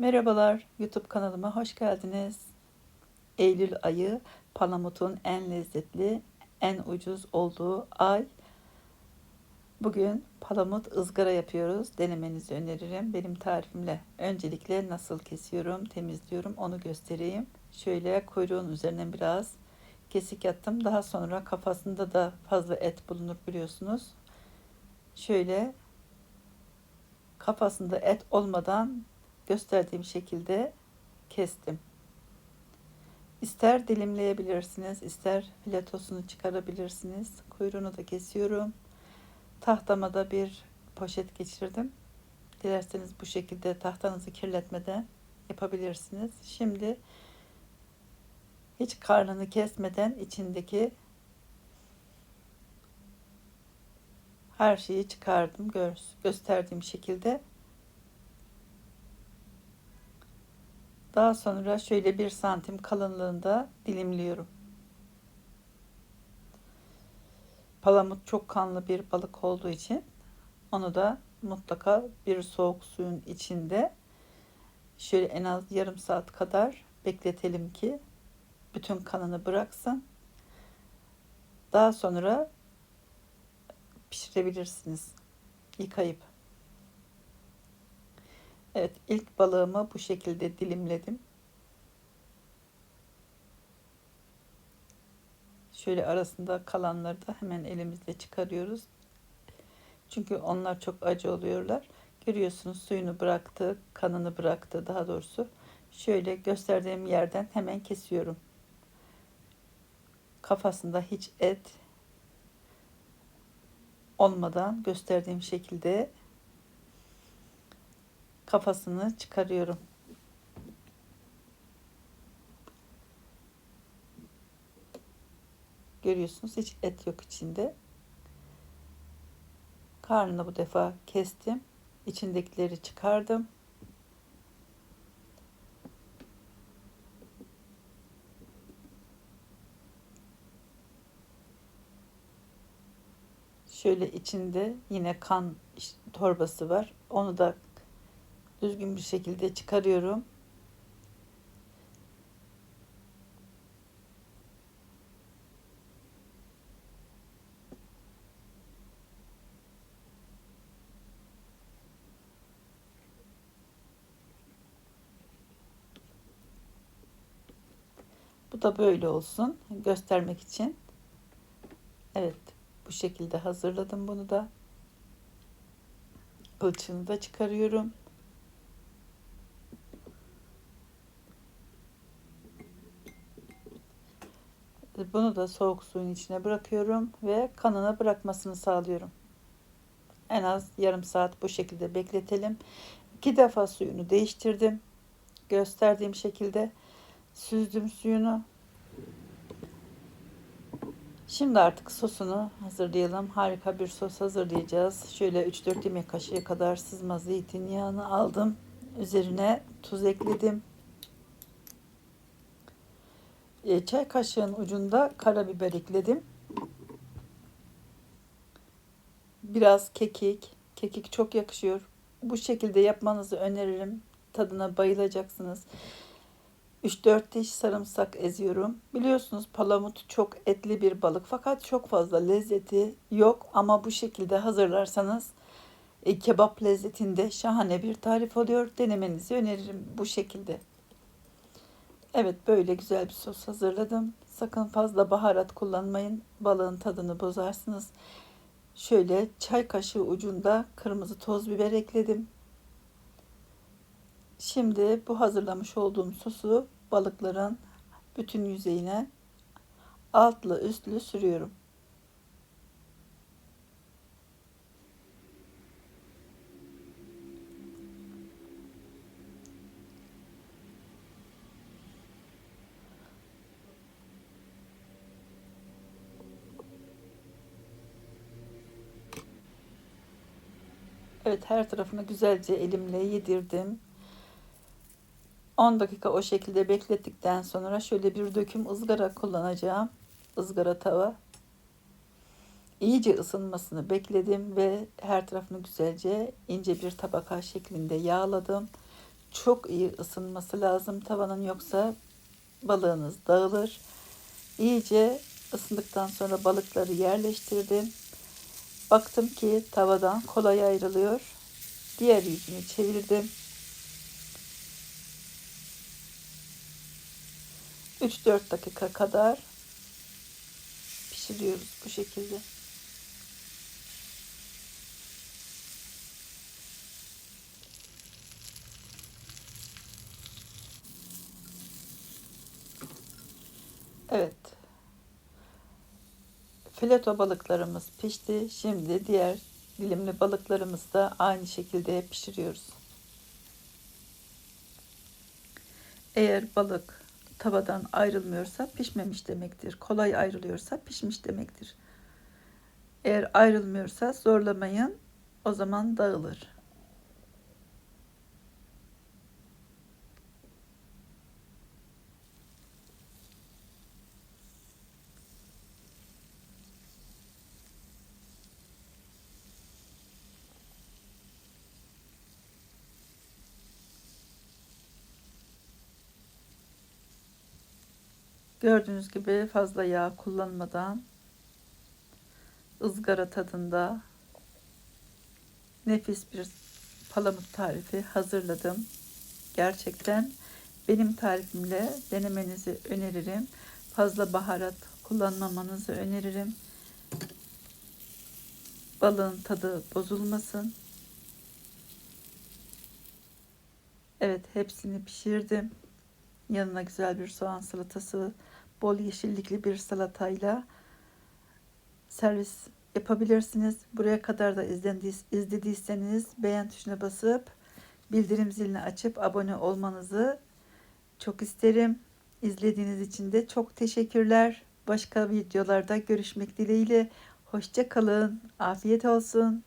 Merhabalar, YouTube kanalıma hoş geldiniz. Eylül ayı palamutun en lezzetli, en ucuz olduğu ay. Bugün palamut ızgara yapıyoruz. Denemenizi öneririm. Benim tarifimle öncelikle nasıl kesiyorum, temizliyorum onu göstereyim. Şöyle kuyruğun üzerine biraz kesik yattım. Daha sonra kafasında da fazla et bulunur biliyorsunuz. Şöyle kafasında et olmadan gösterdiğim şekilde kestim. İster dilimleyebilirsiniz, ister filetosunu çıkarabilirsiniz. Kuyruğunu da kesiyorum. Tahtama da bir poşet geçirdim. Dilerseniz bu şekilde tahtanızı kirletmeden yapabilirsiniz. Şimdi hiç karnını kesmeden içindeki her şeyi çıkardım gösterdiğim şekilde. Daha sonra şöyle bir santim kalınlığında dilimliyorum. Palamut çok kanlı bir balık olduğu için onu da mutlaka bir soğuk suyun içinde şöyle en az yarım saat kadar bekletelim ki bütün kanını bıraksın. Daha sonra pişirebilirsiniz yıkayıp. Evet ilk balığımı bu şekilde dilimledim. Şöyle arasında kalanları da hemen elimizle çıkarıyoruz. Çünkü onlar çok acı oluyorlar. Görüyorsunuz suyunu bıraktı, kanını bıraktı daha doğrusu. Şöyle gösterdiğim yerden hemen kesiyorum. Kafasında hiç et olmadan gösterdiğim şekilde kafasını çıkarıyorum. Görüyorsunuz hiç et yok içinde. Karnını bu defa kestim. İçindekileri çıkardım. Şöyle içinde yine kan torbası var. Onu da düzgün bir şekilde çıkarıyorum. Bu da böyle olsun göstermek için. Evet bu şekilde hazırladım bunu da. Ölçünü da çıkarıyorum. Bunu da soğuk suyun içine bırakıyorum ve kanına bırakmasını sağlıyorum. En az yarım saat bu şekilde bekletelim. İki defa suyunu değiştirdim. Gösterdiğim şekilde süzdüm suyunu. Şimdi artık sosunu hazırlayalım. Harika bir sos hazırlayacağız. Şöyle 3-4 yemek kaşığı kadar sızma zeytinyağını aldım. Üzerine tuz ekledim. E, çay kaşığının ucunda karabiber ekledim. Biraz kekik. Kekik çok yakışıyor. Bu şekilde yapmanızı öneririm. Tadına bayılacaksınız. 3-4 diş sarımsak eziyorum. Biliyorsunuz palamut çok etli bir balık fakat çok fazla lezzeti yok ama bu şekilde hazırlarsanız e, kebap lezzetinde şahane bir tarif oluyor. Denemenizi öneririm bu şekilde. Evet böyle güzel bir sos hazırladım. Sakın fazla baharat kullanmayın. Balığın tadını bozarsınız. Şöyle çay kaşığı ucunda kırmızı toz biber ekledim. Şimdi bu hazırlamış olduğum sosu balıkların bütün yüzeyine altlı üstlü sürüyorum. Evet her tarafını güzelce elimle yedirdim. 10 dakika o şekilde beklettikten sonra şöyle bir döküm ızgara kullanacağım. ızgara tava. İyice ısınmasını bekledim ve her tarafını güzelce ince bir tabaka şeklinde yağladım. çok iyi ısınması lazım tavanın yoksa balığınız dağılır. İyice ısındıktan sonra balıkları yerleştirdim. Baktım ki tavadan kolay ayrılıyor. Diğer yüzünü çevirdim. 3-4 dakika kadar pişiriyoruz bu şekilde. Evet. Fileto balıklarımız pişti. Şimdi diğer dilimli balıklarımızı da aynı şekilde pişiriyoruz. Eğer balık tavadan ayrılmıyorsa pişmemiş demektir. Kolay ayrılıyorsa pişmiş demektir. Eğer ayrılmıyorsa zorlamayın. O zaman dağılır. Gördüğünüz gibi fazla yağ kullanmadan ızgara tadında nefis bir palamut tarifi hazırladım. Gerçekten benim tarifimle denemenizi öneririm. Fazla baharat kullanmamanızı öneririm. Balığın tadı bozulmasın. Evet hepsini pişirdim. Yanına güzel bir soğan salatası, bol yeşillikli bir salatayla servis yapabilirsiniz. Buraya kadar da izlediyseniz beğen tuşuna basıp bildirim zilini açıp abone olmanızı çok isterim. İzlediğiniz için de çok teşekkürler. Başka videolarda görüşmek dileğiyle. Hoşça kalın. Afiyet olsun.